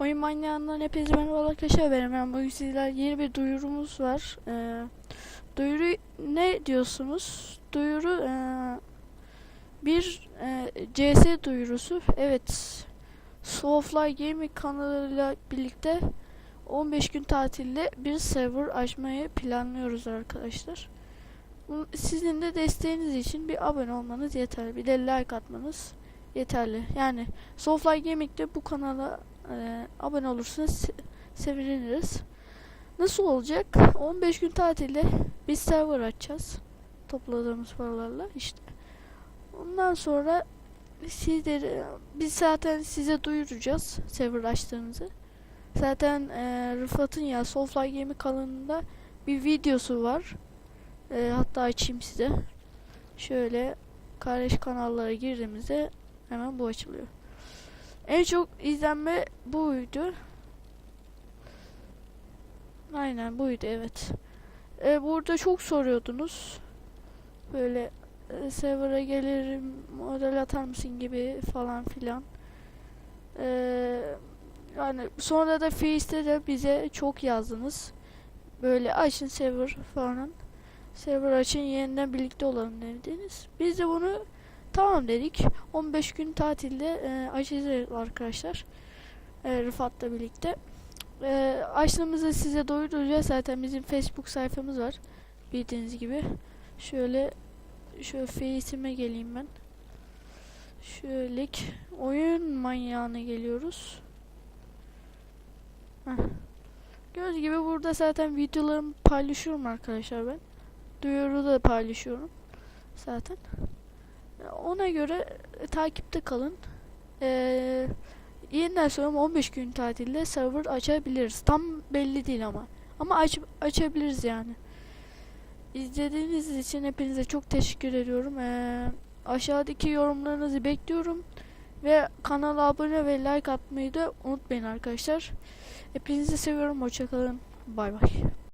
Oyun manyağından hepinize merhaba arkadaşlar benim ben bugün sizler yeni bir duyurumuz var. Ee, duyuru ne diyorsunuz? Duyuru ee, bir ee, CS duyurusu. Evet. Soulfly Gaming kanalıyla birlikte 15 gün tatilde bir server açmayı planlıyoruz arkadaşlar. Sizin de desteğiniz için bir abone olmanız yeterli. Bir de like atmanız yeterli. Yani Soulfly Gaming'de bu kanala ee, abone olursanız se- seviniriz. Nasıl olacak? 15 gün tatilde bir server açacağız. Topladığımız paralarla işte. Ondan sonra sizleri biz zaten size duyuracağız server açtığımızı. Zaten e, Rıfat'ın ya Soulfly Gaming kanalında bir videosu var. E, hatta açayım size. Şöyle kardeş kanallara girdiğimizde hemen bu açılıyor. En çok izlenme buydu. Aynen buydu evet. E, burada çok soruyordunuz. Böyle e, server'a gelirim model atar mısın gibi falan filan. E, yani sonra da Face'te de bize çok yazdınız. Böyle açın server falan. Server açın yeniden birlikte olalım dediniz. Biz de bunu tamam dedik. 15 gün tatilde e, açacağız arkadaşlar. E, Rıfat'la birlikte. E, açtığımızda size doyuracağız. Zaten bizim Facebook sayfamız var. Bildiğiniz gibi. Şöyle şöyle Face'ime geleyim ben. Şöyle oyun manyağına geliyoruz. Heh. Gördüğünüz gibi burada zaten videolarımı paylaşıyorum arkadaşlar ben. Duyuru da paylaşıyorum. Zaten. Ona göre e, takipte kalın. Ee, yeniden söylüyorum 15 gün tatilde server açabiliriz. Tam belli değil ama. Ama aç, açabiliriz yani. İzlediğiniz için hepinize çok teşekkür ediyorum. Ee, aşağıdaki yorumlarınızı bekliyorum. Ve kanala abone ve like atmayı da unutmayın arkadaşlar. Hepinizi seviyorum. Hoşçakalın. Bay bay.